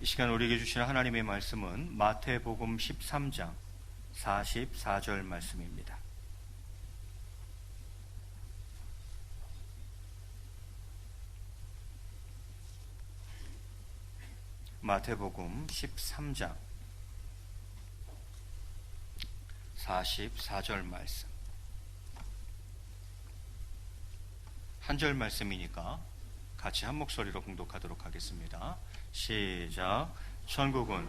이 시간 우리에게 주시는 하나님의 말씀은 마태복음 13장 44절 말씀입니다. 마태복음 13장 44절 말씀. 한 절 말씀이니까 같이 한 목소리로 공독하도록 하겠습니다. 시작. 천국은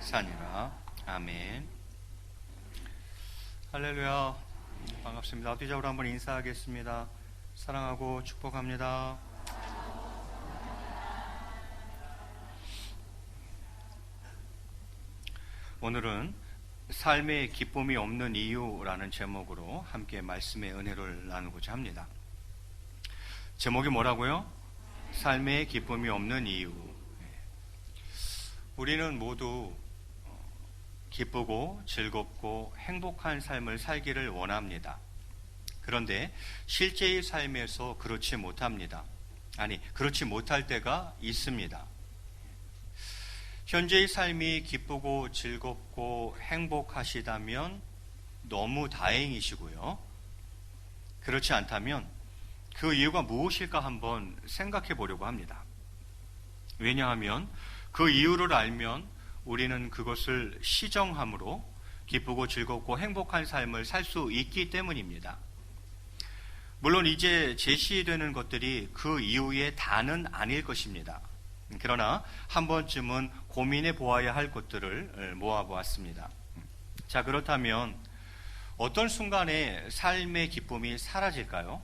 산이라. 아멘. 할렐루야. 반갑습니다. 앞뒤적으로 한번 인사하겠습니다. 사랑하고 축복합니다. 오늘은 삶의 기쁨이 없는 이유라는 제목으로 함께 말씀의 은혜를 나누고자 합니다. 제목이 뭐라고요? 삶의 기쁨이 없는 이유. 우리는 모두 기쁘고 즐겁고 행복한 삶을 살기를 원합니다. 그런데 실제의 삶에서 그렇지 못합니다. 아니, 그렇지 못할 때가 있습니다. 현재의 삶이 기쁘고 즐겁고 행복하시다면 너무 다행이시고요. 그렇지 않다면 그 이유가 무엇일까 한번 생각해 보려고 합니다. 왜냐하면 그 이유를 알면 우리는 그것을 시정함으로 기쁘고 즐겁고 행복한 삶을 살 수 있기 때문입니다. 물론 이제 제시되는 것들이 그 이유의 다는 아닐 것입니다. 그러나 한 번쯤은 고민해 보아야 할 것들을 모아보았습니다. 자, 그렇다면 어떤 순간에 삶의 기쁨이 사라질까요?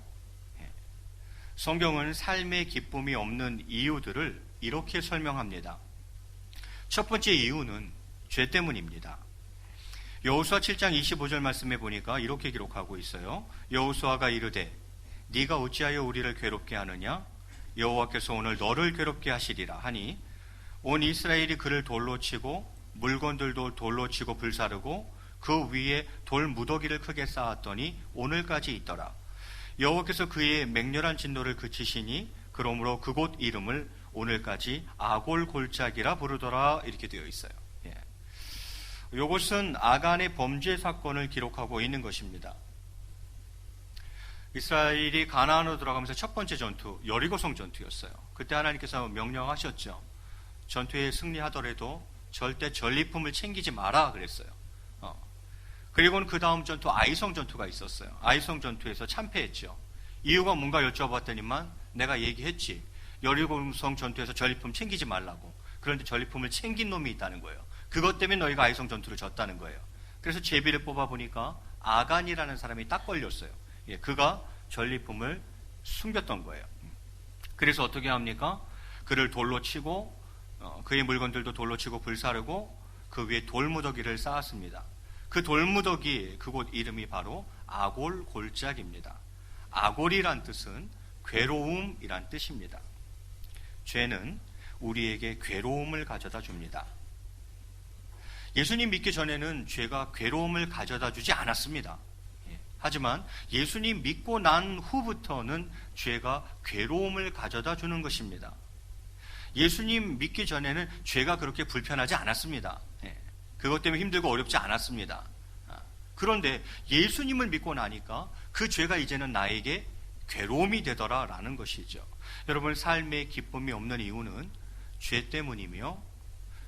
성경은 삶의 기쁨이 없는 이유들을 이렇게 설명합니다. 첫 번째 이유는 죄 때문입니다. 여호수아 7장 25절 말씀에 보니까 이렇게 기록하고 있어요. 여호수아가 이르되 네가 어찌하여 우리를 괴롭게 하느냐? 여호와께서 오늘 너를 괴롭게 하시리라 하니 온 이스라엘이 그를 돌로 치고 물건들도 돌로 치고 불사르고 그 위에 돌 무더기를 크게 쌓았더니 오늘까지 있더라. 여호와께서 그의 맹렬한 진노를 그치시니 그러므로 그곳 이름을 오늘까지 아골 골짜기라 부르더라 이렇게 되어 있어요. 예. 이것은 아간의 범죄 사건을 기록하고 있는 것입니다. 이스라엘이 가나안으로 들어가면서 첫 번째 전투 여리고성 전투였어요. 그때 하나님께서 명령하셨죠. 전투에 승리하더라도 절대 전리품을 챙기지 마라 그랬어요. 어. 그리고는 그 다음 전투 아이성 전투가 있었어요. 아이성 전투에서 참패했죠. 이유가 뭔가 여쭤봤더니만 내가 얘기했지. 여리고성 전투에서 전리품 챙기지 말라고. 그런데 전리품을 챙긴 놈이 있다는 거예요. 그것 때문에 너희가 아이성 전투를 졌다는 거예요. 그래서 제비를 뽑아 보니까 아간이라는 사람이 딱 걸렸어요. 예, 그가 전리품을 숨겼던 거예요. 그래서 어떻게 합니까? 그를 돌로 치고 어, 그의 물건들도 돌로 치고 불사르고 그 위에 돌무더기를 쌓았습니다. 그 돌무더기 그곳 이름이 바로 아골 골짜기입니다. 아골이란 뜻은 괴로움이란 뜻입니다. 죄는 우리에게 괴로움을 가져다 줍니다. 예수님 믿기 전에는 죄가 괴로움을 가져다 주지 않았습니다. 하지만 예수님 믿고 난 후부터는 죄가 괴로움을 가져다 주는 것입니다. 예수님 믿기 전에는 죄가 그렇게 불편하지 않았습니다. 예. 그것 때문에 힘들고 어렵지 않았습니다. 아, 그런데 예수님을 믿고 나니까 그 죄가 이제는 나에게 괴로움이 되더라라는 것이죠. 여러분 삶에 기쁨이 없는 이유는 죄 때문이며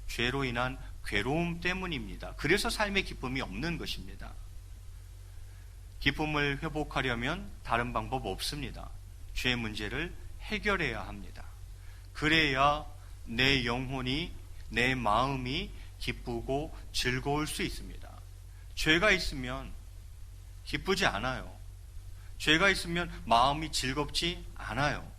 죄로 인한 괴로움 때문입니다. 그래서 삶의 기쁨이 없는 것입니다. 기쁨을 회복하려면 다른 방법 없습니다. 죄 문제를 해결해야 합니다. 그래야 내 영혼이, 내 마음이 기쁘고 즐거울 수 있습니다. 죄가 있으면 기쁘지 않아요. 죄가 있으면 마음이 즐겁지 않아요.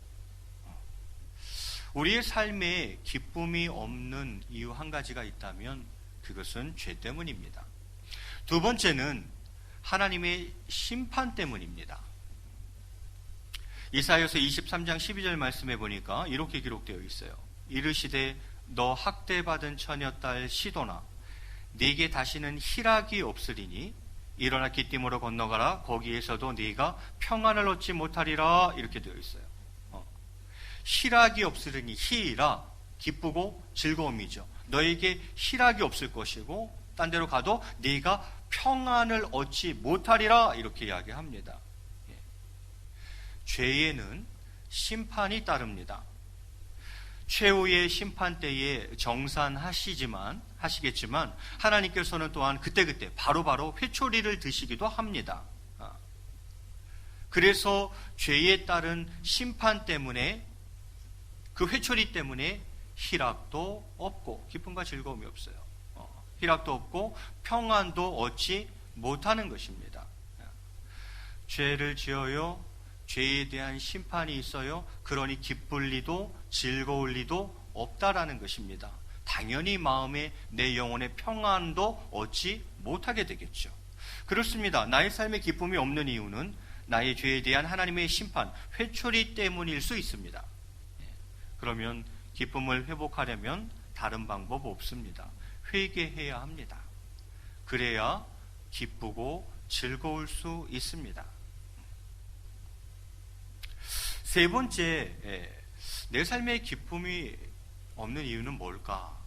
우리의 삶에 기쁨이 없는 이유 한 가지가 있다면 그것은 죄 때문입니다. 두 번째는 하나님의 심판 때문입니다. 이사여서 23장 12절 말씀에 보니까 이렇게 기록되어 있어요. 이르시되 너 학대받은 처녀 딸 시도나 네게 다시는 희락이 없으리니 일어나 기띔으로 건너가라. 거기에서도 네가 평안을 얻지 못하리라. 이렇게 되어 있어요. 어. 희락이 없으리니 희라 기쁘고 즐거움이죠. 너에게 희락이 없을 것이고 딴 데로 가도 네가 평안을 얻지 못하리라 이렇게 이야기합니다. 예. 죄에는 심판이 따릅니다. 최후의 심판 때에 정산하시지만 하시겠지만 하나님께서는 또한 그때그때 바로바로 회초리를 드시기도 합니다. 아. 그래서 죄에 따른 심판 때문에 그 회초리 때문에 희락도 없고 기쁨과 즐거움이 없어요. 어, 희락도 없고 평안도 얻지 못하는 것입니다. 아. 죄를 지어요. 죄에 대한 심판이 있어요. 그러니 기쁠 리도 즐거울 리도 없다라는 것입니다. 당연히 마음에 내 영혼의 평안도 얻지 못하게 되겠죠. 그렇습니다. 나의 삶에 기쁨이 없는 이유는 나의 죄에 대한 하나님의 심판, 회초리 때문일 수 있습니다. 예. 그러면 기쁨을 회복하려면 다른 방법 없습니다. 회개해야 합니다. 그래야 기쁘고 즐거울 수 있습니다. 세 번째, 예. 내 삶에 기쁨이 없는 이유는 뭘까?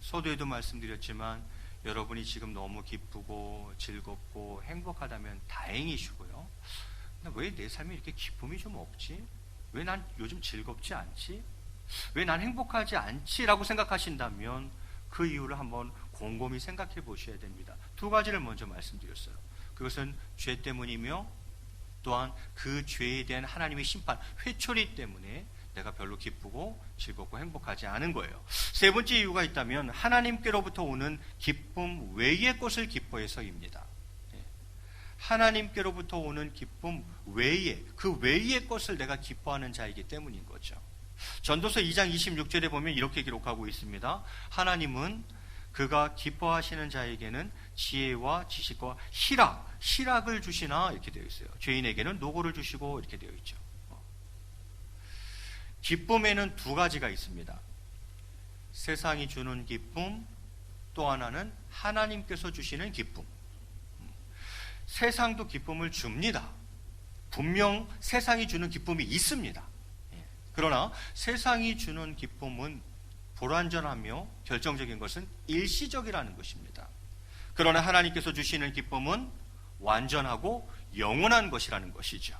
서두에도 말씀드렸지만 여러분이 지금 너무 기쁘고 즐겁고 행복하다면 다행이시고요. 왜 내 삶에 이렇게 기쁨이 좀 없지? 왜 난 요즘 즐겁지 않지? 왜 난 행복하지 않지? 라고 생각하신다면 그 이유를 한번 곰곰이 생각해 보셔야 됩니다. 두 가지를 먼저 말씀드렸어요. 그것은 죄 때문이며 또한 그 죄에 대한 하나님의 심판, 회초리 때문에 내가 별로 기쁘고 즐겁고 행복하지 않은 거예요. 세 번째 이유가 있다면 하나님께로부터 오는 기쁨 외의 것을 기뻐해서입니다. 예. 하나님께로부터 오는 기쁨 외에 그 외의 것을 내가 기뻐하는 자이기 때문인 거죠. 전도서 2장 26절에 보면 이렇게 기록하고 있습니다. 하나님은 그가 기뻐하시는 자에게는 지혜와 지식과 희락, 희락을 주시나 이렇게 되어 있어요. 죄인에게는 노고를 주시고 이렇게 되어 있죠. 기쁨에는 두 가지가 있습니다. 세상이 주는 기쁨, 또 하나는 하나님께서 주시는 기쁨. 세상도 기쁨을 줍니다. 분명 세상이 주는 기쁨이 있습니다. 예. 그러나 세상이 주는 기쁨은 불완전하며 결정적인 것은 일시적이라는 것입니다. 그러나 하나님께서 주시는 기쁨은 완전하고 영원한 것이라는 것이죠.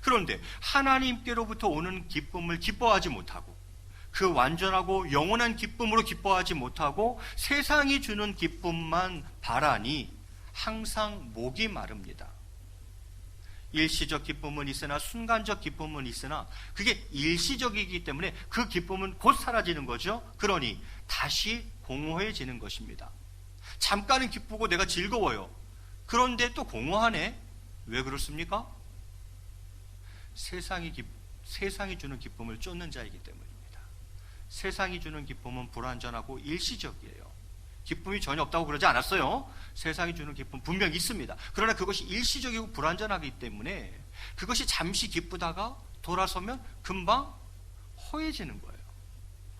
그런데 하나님께로부터 오는 기쁨을 기뻐하지 못하고 그 완전하고 영원한 기쁨으로 기뻐하지 못하고 세상이 주는 기쁨만 바라니 항상 목이 마릅니다. 일시적 기쁨은 있으나 순간적 기쁨은 있으나 그게 일시적이기 때문에 그 기쁨은 곧 사라지는 거죠. 그러니 다시 공허해지는 것입니다. 잠깐은 기쁘고 내가 즐거워요. 그런데 또 공허하네. 왜 그렇습니까? 세상이 기, 세상이 주는 기쁨을 쫓는 자이기 때문입니다. 세상이 주는 기쁨은 불완전하고 일시적이에요. 기쁨이 전혀 없다고 그러지 않았어요. 세상이 주는 기쁨 분명 있습니다. 그러나 그것이 일시적이고 불완전하기 때문에 그것이 잠시 기쁘다가 돌아서면 금방 허해지는 거예요.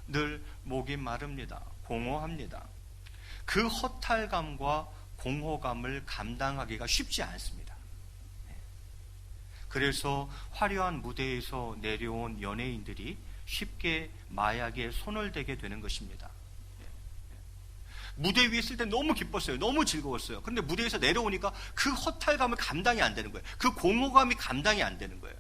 늘 목이 마릅니다. 공허합니다. 그 허탈감과 공허감을 감당하기가 쉽지 않습니다. 그래서 화려한 무대에서 내려온 연예인들이 쉽게 마약에 손을 대게 되는 것입니다. 무대 위에 있을 때 너무 기뻤어요. 너무 즐거웠어요. 그런데 무대에서 내려오니까 그 허탈감을 감당이 안 되는 거예요. 그 공허감이 감당이 안 되는 거예요.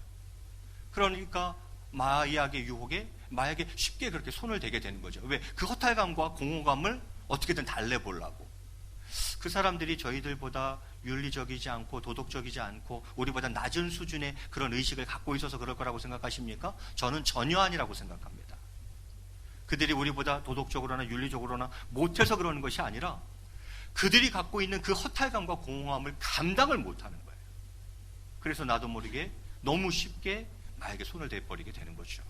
그러니까 마약의 유혹에 마약에 쉽게 그렇게 손을 대게 되는 거죠. 왜? 그 허탈감과 공허감을 어떻게든 달래보려고. 그 사람들이 저희들보다 윤리적이지 않고 도덕적이지 않고 우리보다 낮은 수준의 그런 의식을 갖고 있어서 그럴 거라고 생각하십니까? 저는 전혀 아니라고 생각합니다. 그들이 우리보다 도덕적으로나 윤리적으로나 못해서 그러는 것이 아니라 그들이 갖고 있는 그 허탈감과 공허함을 감당을 못하는 거예요. 그래서 나도 모르게 너무 쉽게 나에게 손을 대버리게 되는 거죠.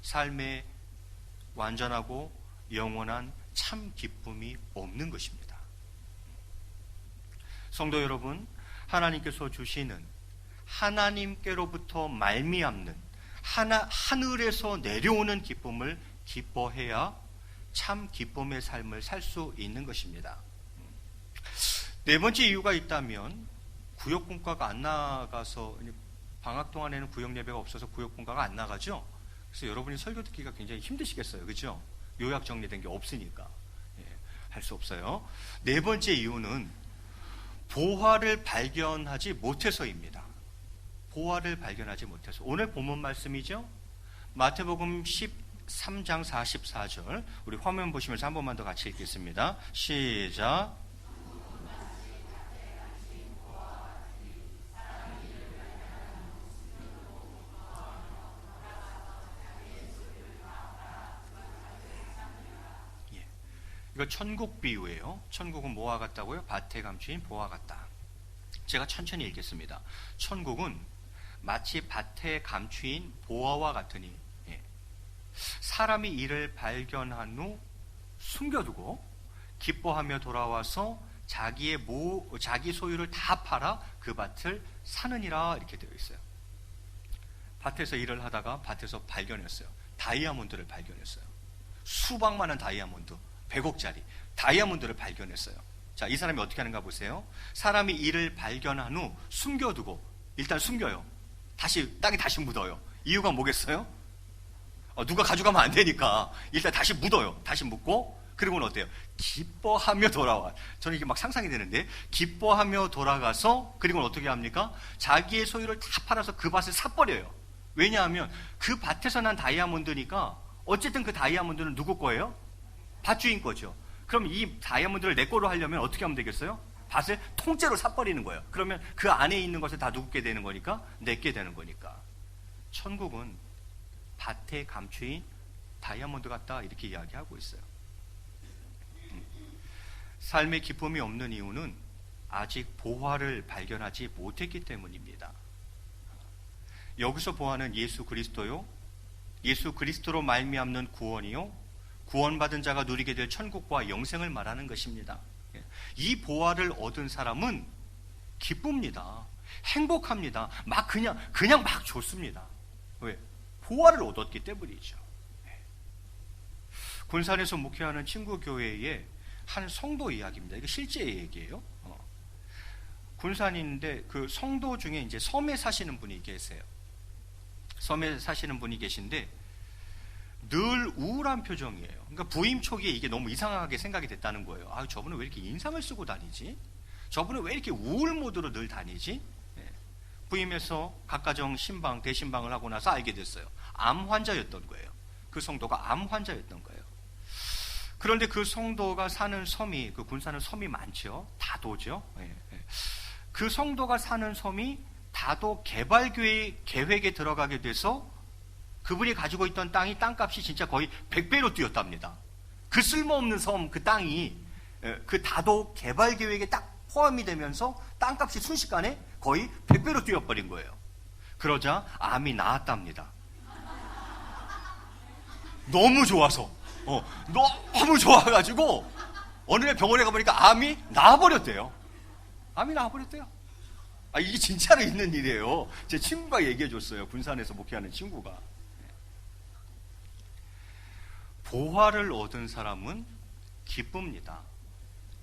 삶에 완전하고 영원한 참 기쁨이 없는 것입니다. 성도 여러분, 하나님께서 주시는 하나님께로부터 말미암는 하나 하늘에서 내려오는 기쁨을 기뻐해야 참 기쁨의 삶을 살 수 있는 것입니다. 네 번째 이유가 있다면 구역 분과가 안 나가서 방학 동안에는 구역 예배가 없어서 구역 분과가 안 나가죠. 그래서 여러분이 설교 듣기가 굉장히 힘드시겠어요, 그죠? 요약 정리된 게 없으니까 예, 할수 없어요. 네 번째 이유는 보화를 발견하지 못해서입니다. 보화를 발견하지 못해서 오늘 본문 말씀이죠. 마태복음 13장 44절 우리 화면 보시면서 한 번만 더 같이 읽겠습니다. 시작. 이거 천국 비유예요. 천국은 뭐와 같다고요? 밭에 감추인 보화 같다. 제가 천천히 읽겠습니다. 천국은 마치 밭에 감추인 보화와 같으니 예. 사람이 이를 발견한 후 숨겨두고 기뻐하며 돌아와서 자기의 모 자기 소유를 다 팔아 그 밭을 사느니라 이렇게 되어 있어요. 밭에서 일을 하다가 밭에서 발견했어요. 다이아몬드를 발견했어요. 수박 많은 다이아몬드. 100억짜리 다이아몬드를 발견했어요. 자, 이 사람이 어떻게 하는가 보세요. 사람이 이를 발견한 후 숨겨두고 일단 숨겨요. 다시 땅에 다시 묻어요. 이유가 뭐겠어요? 어, 누가 가져가면 안 되니까 일단 다시 묻어요. 다시 묻고 그리고는 어때요? 기뻐하며 돌아와. 저는 이게 막 상상이 되는데 기뻐하며 돌아가서 그리고는 어떻게 합니까? 자기의 소유를 다 팔아서 그 밭을 사버려요. 왜냐하면 그 밭에서 난 다이아몬드니까 어쨌든 그 다이아몬드는 누구 거예요? 밭주인 거죠. 그럼 이 다이아몬드를 내 거로 하려면 어떻게 하면 되겠어요? 밭을 통째로 사버리는 거예요. 그러면 그 안에 있는 것을 다 누구게 되는 거니까? 내게 되는 거니까. 천국은 밭에 감추인 다이아몬드 같다 이렇게 이야기하고 있어요. 음. 삶의 기쁨이 없는 이유는 아직 보화를 발견하지 못했기 때문입니다. 여기서 보아는 예수 그리스도요. 예수 그리스도로 말미암는 구원이요. 구원받은 자가 누리게 될 천국과 영생을 말하는 것입니다. 예. 이 보화를 얻은 사람은 기쁩니다. 행복합니다. 막 그냥 그냥 막 좋습니다. 왜? 보화를 얻었기 때문이죠. 예. 군산에서 목회하는 친구 교회의 한 성도 이야기입니다. 이거 실제 얘기예요. 어. 군산인데 그 성도 중에 이제 섬에 사시는 분이 계세요. 섬에 사시는 분이 계신데 늘 우울한 표정이에요. 그러니까 부임 초기에 이게 너무 이상하게 생각이 됐다는 거예요. 아, 저분은 왜 이렇게 인상을 쓰고 다니지? 저분은 왜 이렇게 우울 모드로 늘 다니지? 네. 부임해서 각가정 신방, 대신방을 하고 나서 알게 됐어요. 암 환자였던 거예요. 그 성도가 암 환자였던 거예요. 그런데 그 성도가 사는 섬이, 그 군사는 섬이 많죠. 다도죠. 네. 그 성도가 사는 섬이 다도 개발 계획에 들어가게 돼서 그분이 가지고 있던 땅이 땅값이 진짜 거의 100배로 뛰었답니다. 그 쓸모없는 섬, 그 땅이 그 다도 개발 계획에 딱 포함이 되면서 땅값이 순식간에 거의 100배로 뛰어버린 거예요. 그러자 암이 나았답니다. 너무 좋아서, 어, 너무 좋아가지고 어느 날 병원에 가보니까 암이 나아버렸대요. 암이 나아버렸대요. 아, 이게 진짜로 있는 일이에요. 제 친구가 얘기해 줬어요. 군산에서 목회하는 친구가. 보화를 얻은 사람은 기쁩니다.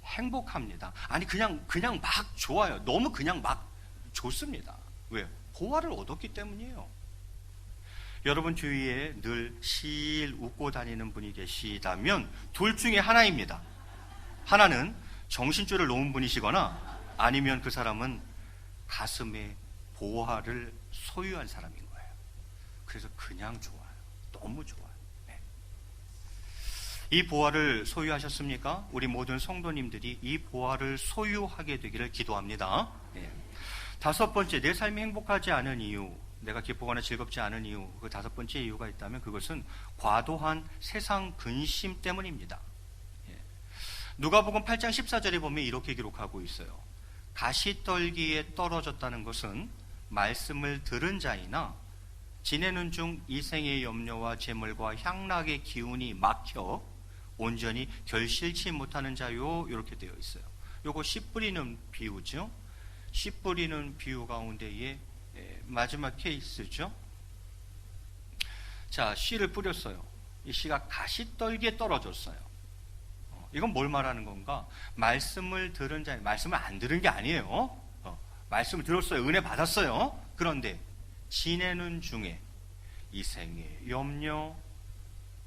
행복합니다. 아니 그냥 그냥 막 좋아요. 너무 그냥 막 좋습니다. 왜? 보화를 얻었기 때문이에요. 여러분 주위에 늘 실 웃고 다니는 분이 계시다면 둘 중에 하나입니다. 하나는 정신줄을 놓은 분이시거나 아니면 그 사람은 가슴에 보화를 소유한 사람인 거예요. 그래서 그냥 좋아요. 너무 좋아요. 이 보화를 소유하셨습니까? 우리 모든 성도님들이 이 보화를 소유하게 되기를 기도합니다. 네. 다섯 번째, 내 삶이 행복하지 않은 이유, 내가 기쁘거나 즐겁지 않은 이유, 그 다섯 번째 이유가 있다면 그것은 과도한 세상 근심 때문입니다. 예. 누가복음 8장 14절에 보면 이렇게 기록하고 있어요. 가시떨기에 떨어졌다는 것은 말씀을 들은 자이나 지내는 중 이생의 염려와 재물과 향락의 기운이 막혀 온전히 결실치 못하는 자요 이렇게 되어 있어요. 요거 씨 뿌리는 비유죠. 씨 뿌리는 비유 가운데에 마지막 케이스죠. 자, 씨를 뿌렸어요. 이 씨가 가시떨기에 떨어졌어요. 어, 이건 뭘 말하는 건가? 말씀을 들은 자, 말씀을 안 들은 게 아니에요. 어, 말씀을 들었어요. 은혜 받았어요. 그런데 지내는 중에 이생의 염려,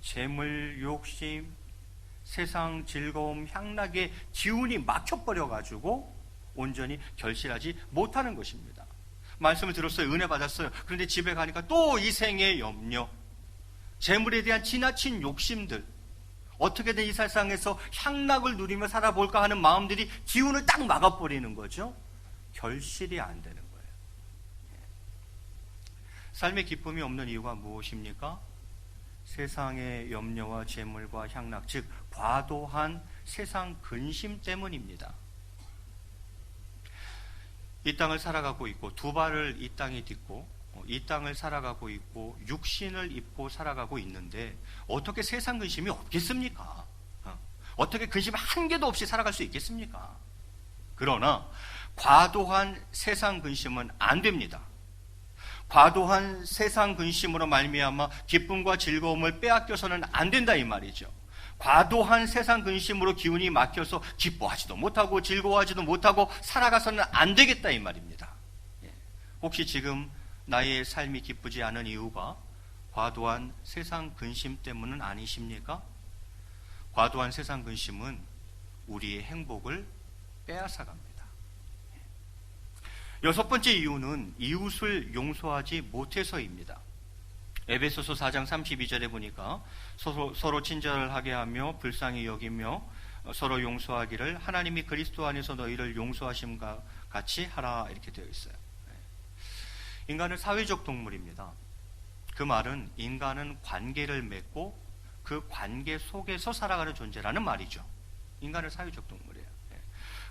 재물 욕심, 세상 즐거움, 향락의 기운이 막혀버려 가지고 온전히 결실하지 못하는 것입니다. 말씀을 들었어요. 은혜 받았어요. 그런데 집에 가니까 또 이 생의 염려, 재물에 대한 지나친 욕심들, 어떻게든 이 세상에서 향락을 누리며 살아볼까 하는 마음들이 기운을 딱 막아버리는 거죠. 결실이 안 되는 거예요. 삶의 기쁨이 없는 이유가 무엇입니까? 세상의 염려와 재물과 향락, 즉 과도한 세상 근심 때문입니다. 이 땅을 살아가고 있고 두 발을 이 땅에 딛고 어, 이 땅을 살아가고 있고 육신을 입고 살아가고 있는데 어떻게 세상 근심이 없겠습니까? 어, 어떻게 근심 한 개도 없이 살아갈 수 있겠습니까? 그러나 과도한 세상 근심은 안 됩니다. 과도한 세상 근심으로 말미암아 기쁨과 즐거움을 빼앗겨서는 안 된다 이 말이죠. 과도한 세상 근심으로 기운이 막혀서 기뻐하지도 못하고 즐거워하지도 못하고 살아가서는 안 되겠다 이 말입니다. 예. 혹시 지금 나의 삶이 기쁘지 않은 이유가 과도한 세상 근심 때문은 아니십니까? 과도한 세상 근심은 우리의 행복을 빼앗아갑니다. 예. 여섯 번째 이유는 이웃을 용서하지 못해서입니다. 에베소서 4장 32절에 보니까 서로, 서로 친절하게 하며 불쌍히 여기며 서로 용서하기를 하나님이 그리스도 안에서 너희를 용서하심과 같이 하라 이렇게 되어 있어요. 네. 인간은 사회적 동물입니다. 그 말은 인간은 관계를 맺고 그 관계 속에서 살아가는 존재라는 말이죠. 인간은 사회적 동물이에요. 네.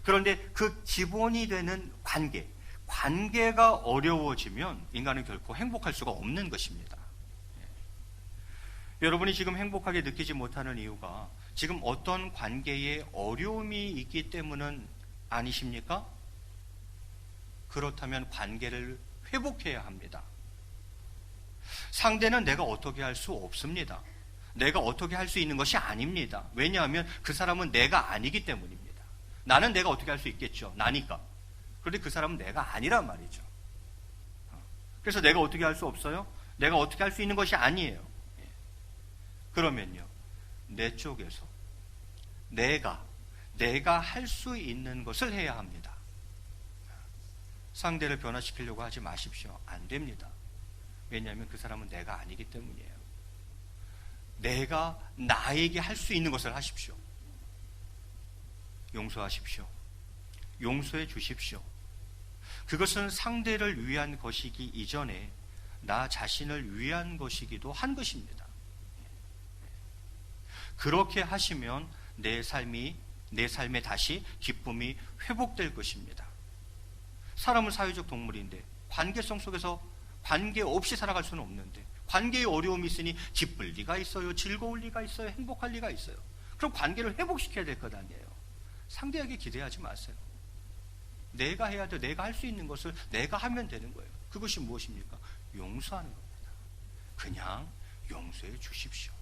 그런데 그 기본이 되는 관계, 관계가 어려워지면 인간은 결코 행복할 수가 없는 것입니다. 여러분이 지금 행복하게 느끼지 못하는 이유가 지금 어떤 관계에 어려움이 있기 때문은 아니십니까? 그렇다면 관계를 회복해야 합니다. 상대는 내가 어떻게 할 수 없습니다. 내가 어떻게 할 수 있는 것이 아닙니다. 왜냐하면 그 사람은 내가 아니기 때문입니다. 나는 내가 어떻게 할 수 있겠죠. 나니까. 그런데 그 사람은 내가 아니란 말이죠. 그래서 내가 어떻게 할 수 없어요? 내가 어떻게 할 수 있는 것이 아니에요. 그러면요, 내 쪽에서 내가, 내가 할 수 있는 것을 해야 합니다. 상대를 변화시키려고 하지 마십시오. 안 됩니다. 왜냐하면 그 사람은 내가 아니기 때문이에요. 내가 나에게 할 수 있는 것을 하십시오. 용서하십시오. 용서해 주십시오. 그것은 상대를 위한 것이기 이전에 나 자신을 위한 것이기도 한 것입니다. 그렇게 하시면 내 삶이 내 삶에 다시 기쁨이 회복될 것입니다. 사람은 사회적 동물인데 관계성 속에서 관계 없이 살아갈 수는 없는데 관계에 어려움이 있으니 기쁠 리가 있어요. 즐거울 리가 있어요. 행복할 리가 있어요. 그럼 관계를 회복시켜야 될 것 아니에요. 상대에게 기대하지 마세요. 내가 해야 돼. 내가 할 수 있는 것을 내가 하면 되는 거예요. 그것이 무엇입니까? 용서하는 겁니다. 그냥 용서해 주십시오.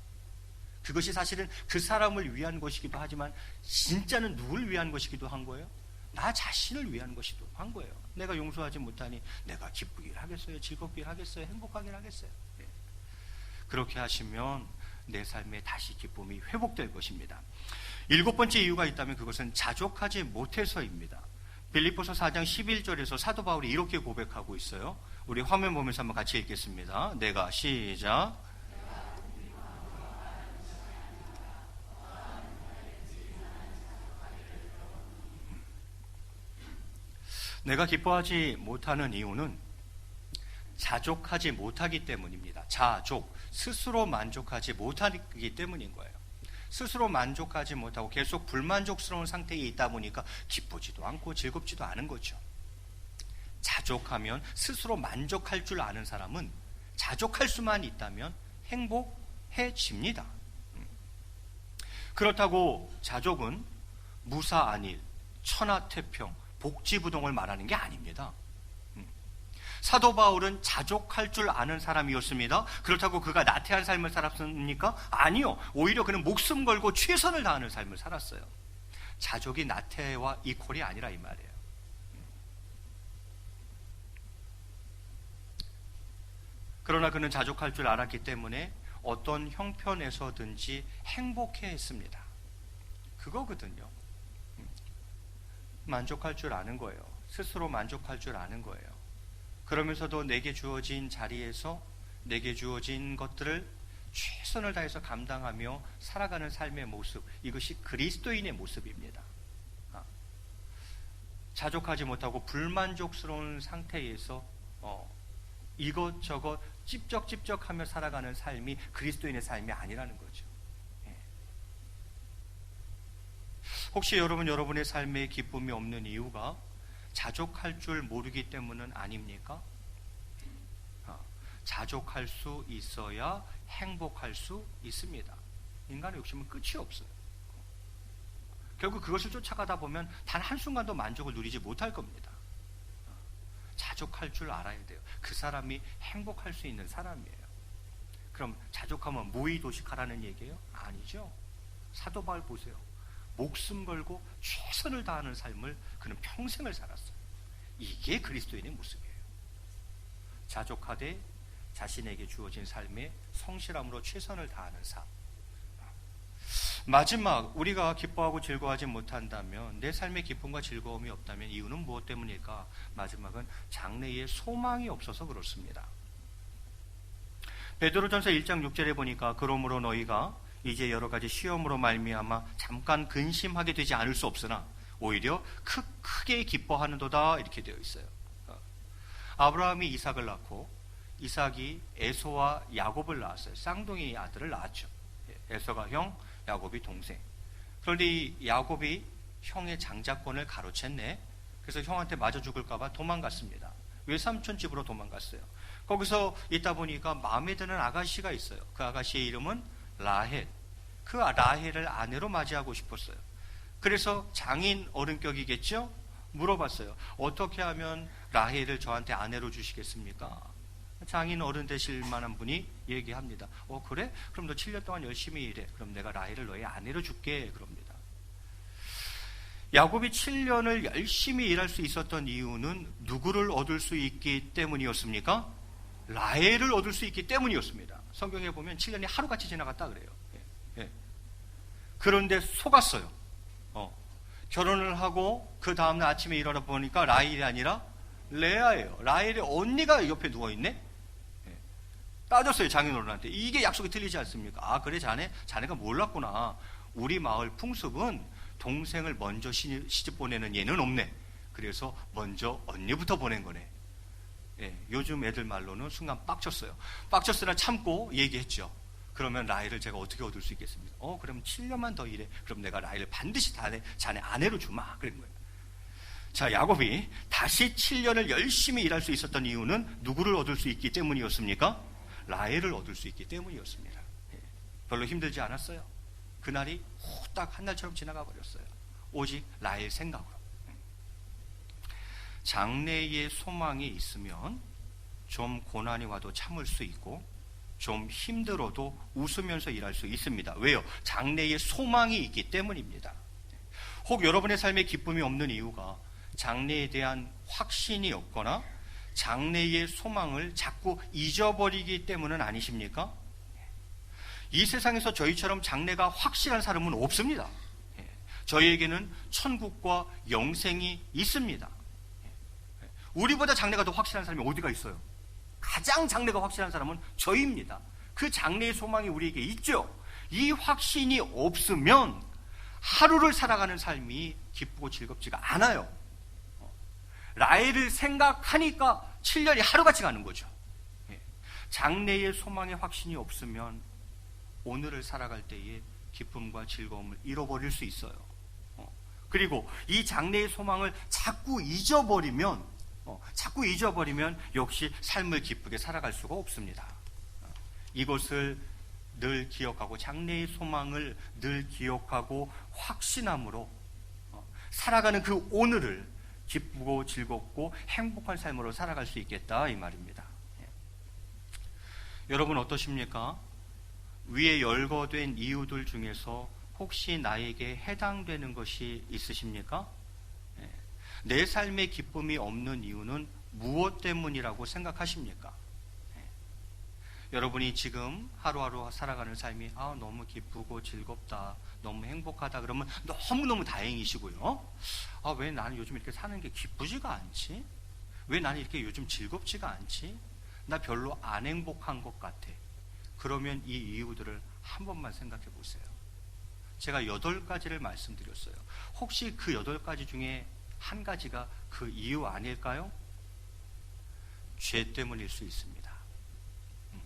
그것이 사실은 그 사람을 위한 것이기도 하지만 진짜는 누굴 위한 것이기도 한 거예요? 나 자신을 위한 것이기도 한 거예요. 내가 용서하지 못하니 내가 기쁘길 하겠어요? 즐겁길 하겠어요? 행복하길 하겠어요? 네. 그렇게 하시면 내 삶에 다시 기쁨이 회복될 것입니다. 일곱 번째 이유가 있다면 그것은 자족하지 못해서입니다. 빌리포서 4장 11절에서 사도 바울이 이렇게 고백하고 있어요. 우리 화면 보면서 한번 같이 읽겠습니다. 내가 시작. 내가 기뻐하지 못하는 이유는 자족하지 못하기 때문입니다. 자족, 스스로 만족하지 못하기 때문인 거예요. 스스로 만족하지 못하고 계속 불만족스러운 상태에 있다 보니까 기쁘지도 않고 즐겁지도 않은 거죠. 자족하면 스스로 만족할 줄 아는 사람은 자족할 수만 있다면 행복해집니다. 그렇다고 자족은 무사 안일, 천하태평, 복지부동을 말하는 게 아닙니다. 음. 사도 바울은 자족할 줄 아는 사람이었습니다. 그렇다고 그가 나태한 삶을 살았습니까? 아니요. 오히려 그는 목숨 걸고 최선을 다하는 삶을 살았어요. 자족이 나태와 이퀄이 아니라 이 말이에요. 그러나 그는 자족할 줄 알았기 때문에 어떤 형편에서든지 행복해 했습니다. 그거거든요. 만족할 줄 아는 거예요. 스스로 만족할 줄 아는 거예요. 그러면서도 내게 주어진 자리에서 내게 주어진 것들을 최선을 다해서 감당하며 살아가는 삶의 모습, 이것이 그리스도인의 모습입니다. 아. 자족하지 못하고 불만족스러운 상태에서 어, 이것저것 찝적찝적하며 살아가는 삶이 그리스도인의 삶이 아니라는 거죠. 예. 혹시 여러분 여러분의 삶에 기쁨이 없는 이유가 자족할 줄 모르기 때문은 아닙니까? 어, 자족할 수 있어야 행복할 수 있습니다. 인간의 욕심은 끝이 없어요. 결국 그것을 쫓아가다 보면 단 한순간도 만족을 누리지 못할 겁니다. 자족할 줄 알아야 돼요. 그 사람이 행복할 수 있는 사람이에요. 그럼 자족하면 무의도식하라는 얘기예요? 아니죠. 사도 바울 보세요. 목숨 걸고 최선을 다하는 삶을 그는 평생을 살았어요. 이게 그리스도인의 모습이에요. 자족하되 자신에게 주어진 삶에 성실함으로 최선을 다하는 삶. 마지막 우리가 기뻐하고 즐거워하지 못한다면 내 삶의 기쁨과 즐거움이 없다면 이유는 무엇 때문일까? 마지막은 장래에 소망이 없어서 그렇습니다. 베드로전서 1장 6절에 보니까 그러므로 너희가 이제 여러 가지 시험으로 말미암아 잠깐 근심하게 되지 않을 수 없으나 오히려 크, 크게 기뻐하는도다 이렇게 되어 있어요. 어. 아브라함이 이삭을 낳고 이삭이 에소와 야곱을 낳았어요. 쌍둥이 아들을 낳았죠. 예, 에소가 형, 야곱이 동생. 그런데 이 야곱이 형의 장자권을 가로챘네. 그래서 형한테 맞아 죽을까봐 도망갔습니다. 외삼촌 집으로 도망갔어요. 거기서 있다 보니까 마음에 드는 아가씨가 있어요. 그 아가씨의 이름은 라헬. 그 라헬을 아내로 맞이하고 싶었어요. 그래서 장인 어른격이겠죠? 물어봤어요. 어떻게 하면 라헬을 저한테 아내로 주시겠습니까? 장인 어른 되실 만한 분이 얘기합니다. 어, 그래? 그럼 너 7년 동안 열심히 일해. 그럼 내가 라헬을 너의 아내로 줄게. 그럽니다. 야곱이 7년을 열심히 일할 수 있었던 이유는 누구를 얻을 수 있기 때문이었습니까? 라헬을 얻을 수 있기 때문이었습니다. 성경에 보면 7년이 하루같이 지나갔다 그래요. 예, 예. 그런데 속았어요. 어. 결혼을 하고 그 다음날 아침에 일어나 보니까 라헬이 아니라 레아예요. 라헬의 언니가 옆에 누워있네? 따졌어요 장인어른한테 이게 약속이 틀리지 않습니까? 아 그래 자네 자네가 몰랐구나. 우리 마을 풍습은 동생을 먼저 시집 보내는 예는 없네. 그래서 먼저 언니부터 보낸 거네. 예, 요즘 애들 말로는 순간 빡쳤어요. 빡쳤으나 참고 얘기했죠. 그러면 라이를 제가 어떻게 얻을 수 있겠습니까? 어, 그럼 7년만 더 일해. 그럼 내가 라이를 반드시 자네, 자네 아내로 주마. 그런 거예요. 자, 야곱이 다시 7년을 열심히 일할 수 있었던 이유는 누구를 얻을 수 있기 때문이었습니까? 라헬을 얻을 수 있기 때문이었습니다. 예. 별로 힘들지 않았어요. 그날이 후딱 한 날처럼 지나가 버렸어요. 오직 라헬 생각으로. 장래의 소망이 있으면 좀 고난이 와도 참을 수 있고 좀 힘들어도 웃으면서 일할 수 있습니다. 왜요? 장래의 소망이 있기 때문입니다. 혹 여러분의 삶에 기쁨이 없는 이유가 장래에 대한 확신이 없거나 장래의 소망을 자꾸 잊어버리기 때문은 아니십니까? 이 세상에서 저희처럼 장래가 확실한 사람은 없습니다. 예. 저희에게는 천국과 영생이 있습니다. 예. 우리보다 장래가 더 확실한 사람이 어디가 있어요? 가장 장래가 확실한 사람은 저희입니다. 그 장래의 소망이 우리에게 있죠. 이 확신이 없으면 하루를 살아가는 삶이 기쁘고 즐겁지가 않아요. 어. 라헬을 생각하니까 7년이 하루같이 가는 거죠. 예. 장래의 소망의 확신이 없으면 오늘을 살아갈 때에 기쁨과 즐거움을 잃어버릴 수 있어요. 어. 그리고 이 장래의 소망을 자꾸 잊어버리면, 어, 자꾸 잊어버리면 역시 삶을 기쁘게 살아갈 수가 없습니다. 이것을 늘 기억하고 장래의 소망을 늘 기억하고 확신함으로 살아가는 그 오늘을 기쁘고 즐겁고 행복한 삶으로 살아갈 수 있겠다 이 말입니다. 예. 여러분 어떠십니까? 위에 열거된 이유들 중에서 혹시 나에게 해당되는 것이 있으십니까? 예. 내 삶의 기쁨이 없는 이유는 무엇 때문이라고 생각하십니까? 예. 여러분이 지금 하루하루 살아가는 삶이 아, 너무 기쁘고 즐겁다, 너무 행복하다 그러면 너무너무 다행이시고요. 아, 왜 나는 요즘 이렇게 사는 게 기쁘지가 않지? 왜 나는 이렇게 요즘 즐겁지가 않지? 나 별로 안 행복한 것 같아. 그러면 이 이유들을 한 번만 생각해 보세요. 제가 여덟 가지를 말씀드렸어요. 혹시 그 여덟 가지 중에 한 가지가 그 이유 아닐까요? 죄 때문일 수 있습니다. 음.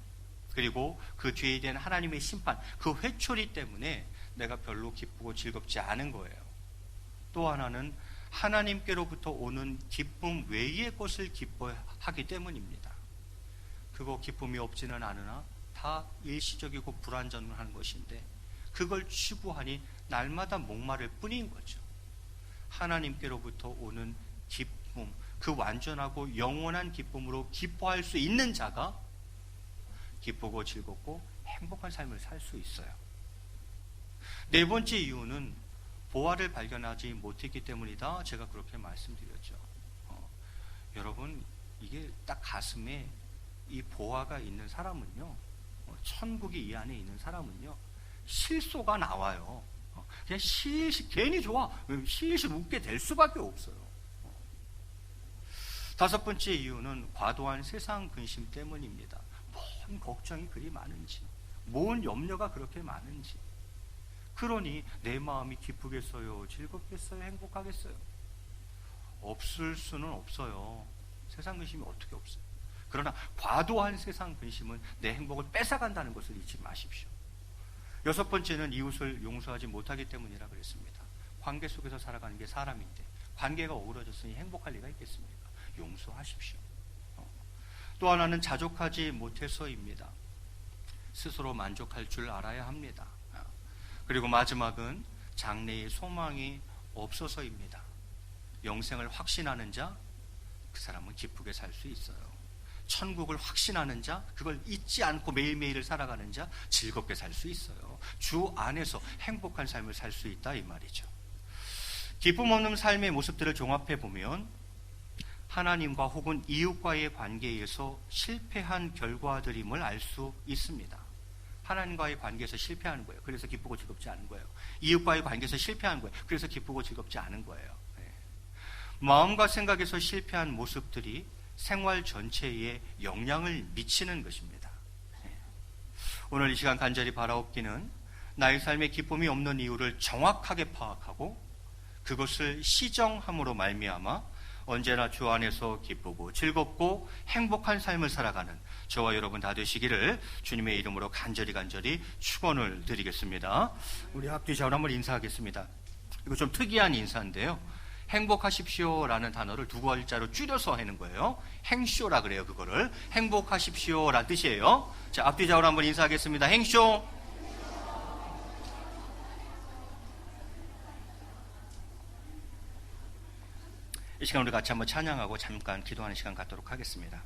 그리고 그 죄에 대한 하나님의 심판, 그 회초리 때문에 내가 별로 기쁘고 즐겁지 않은 거예요. 또 하나는 하나님께로부터 오는 기쁨 외의 것을 기뻐하기 때문입니다. 그거 기쁨이 없지는 않으나 다 일시적이고 불완전한 것인데 그걸 추구하니 날마다 목마를 뿐인 거죠. 하나님께로부터 오는 기쁨, 그 완전하고 영원한 기쁨으로 기뻐할 수 있는 자가 기쁘고 즐겁고 행복한 삶을 살 수 있어요. 네 번째 이유는 보화를 발견하지 못했기 때문이다. 제가 그렇게 말씀드렸죠. 어, 여러분, 이게 딱 가슴에 이 보화가 있는 사람은요, 어, 천국이 이 안에 있는 사람은요, 실소가 나와요. 어, 그냥 실실, 괜히 좋아. 실실 웃게 될 수밖에 없어요. 어. 다섯 번째 이유는 과도한 세상 근심 때문입니다. 뭔 걱정이 그리 많은지, 뭔 염려가 그렇게 많은지. 그러니 내 마음이 기쁘겠어요? 즐겁겠어요? 행복하겠어요? 없을 수는 없어요. 세상 근심이 어떻게 없어요? 그러나 과도한 세상 근심은 내 행복을 뺏어간다는 것을 잊지 마십시오. 여섯 번째는 이웃을 용서하지 못하기 때문이라 그랬습니다. 관계 속에서 살아가는 게 사람인데 관계가 어우러졌으니 행복할 리가 있겠습니까? 용서하십시오. 어. 또 하나는 자족하지 못해서입니다. 스스로 만족할 줄 알아야 합니다. 그리고 마지막은 장래의 소망이 없어서입니다. 영생을 확신하는 자, 그 사람은 기쁘게 살 수 있어요. 천국을 확신하는 자, 그걸 잊지 않고 매일매일을 살아가는 자, 즐겁게 살 수 있어요. 주 안에서 행복한 삶을 살 수 있다, 이 말이죠. 기쁨 없는 삶의 모습들을 종합해 보면, 하나님과 혹은 이웃과의 관계에서 실패한 결과들임을 알 수 있습니다. 하나님과의 관계에서 실패하는 거예요. 그래서 기쁘고 즐겁지 않은 거예요. 이웃과의 관계에서 실패하는 거예요. 그래서 기쁘고 즐겁지 않은 거예요. 네. 마음과 생각에서 실패한 모습들이 생활 전체에 영향을 미치는 것입니다. 네. 오늘 이 시간 간절히 바라옵기는 나의 삶에 기쁨이 없는 이유를 정확하게 파악하고 그것을 시정함으로 말미암아 언제나 주 안에서 기쁘고 즐겁고 행복한 삶을 살아가는 저와 여러분 다 되시기를 주님의 이름으로 간절히 간절히 축원을 드리겠습니다. 우리 학뒤자로 한번 인사하겠습니다. 이거 좀 특이한 인사인데요. 행복하십시오 라는 단어를 두 글자로 줄여서 하는 거예요. 행쇼라 그래요, 그거를. 행복하십시오 라는 뜻이에요. 자, 앞뒤 좌우로 한번 인사하겠습니다. 행쇼. 이 시간 우리 같이 한번 찬양하고 잠깐 기도하는 시간 갖도록 하겠습니다.